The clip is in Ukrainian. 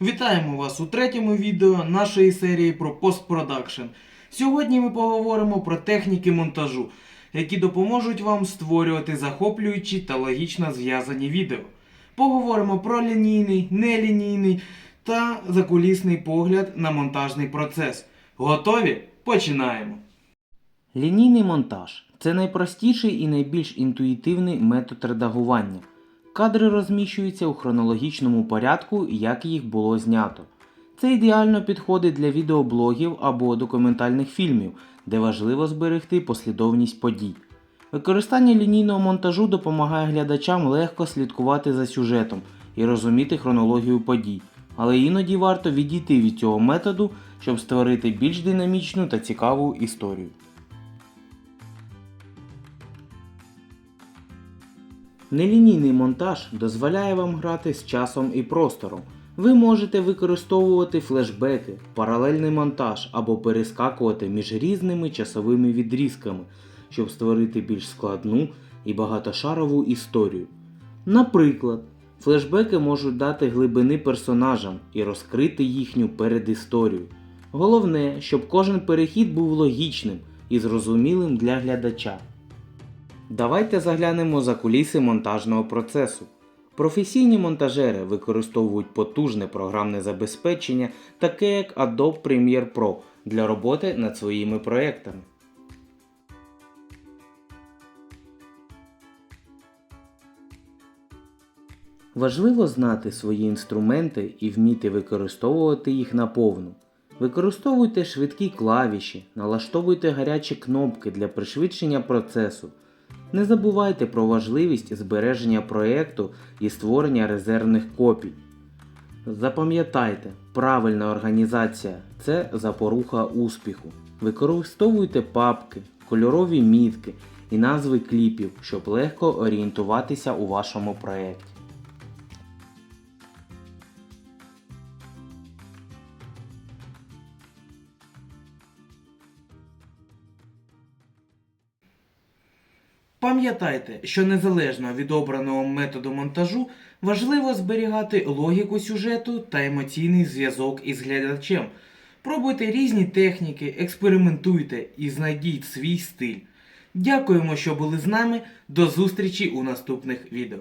Вітаємо вас у третьому відео нашої серії про постпродакшн. Сьогодні ми поговоримо про техніки монтажу, які допоможуть вам створювати захоплюючі та логічно зв'язані відео. Поговоримо про лінійний, нелінійний та закулісний погляд на монтажний процес. Готові? Починаємо! Лінійний монтаж це найпростіший і найбільш інтуїтивний метод редагування. Кадри розміщуються у хронологічному порядку, як їх було знято. Це ідеально підходить для відеоблогів або документальних фільмів, де важливо зберегти послідовність подій. Використання лінійного монтажу допомагає глядачам легко слідкувати за сюжетом і розуміти хронологію подій, але іноді варто відійти від цього методу, щоб створити більш динамічну та цікаву історію. Нелінійний монтаж дозволяє вам грати з часом і простором. Ви можете використовувати флешбеки, паралельний монтаж або перескакувати між різними часовими відрізками, щоб створити більш складну і багатошарову історію. Наприклад, флешбеки можуть дати глибини персонажам і розкрити їхню передісторію. Головне, щоб кожен перехід був логічним і зрозумілим для глядача. Давайте заглянемо за куліси монтажного процесу. Професійні монтажери використовують потужне програмне забезпечення, таке як Adobe Premiere Pro для роботи над своїми проєктами. Важливо знати свої інструменти і вміти використовувати їх наповну. Використовуйте швидкі клавіші, налаштовуйте гарячі кнопки для пришвидшення процесу. Не забувайте про важливість збереження проєкту і створення резервних копій. Запам'ятайте, правильна організація це запоруха успіху. Використовуйте папки, кольорові мітки і назви кліпів, щоб легко орієнтуватися у вашому проєкті. Пам'ятайте, що незалежно від обраного методу монтажу важливо зберігати логіку сюжету та емоційний зв'язок із глядачем. Пробуйте різні техніки, експериментуйте і знайдіть свій стиль. Дякуємо, що були з нами. До зустрічі у наступних відео.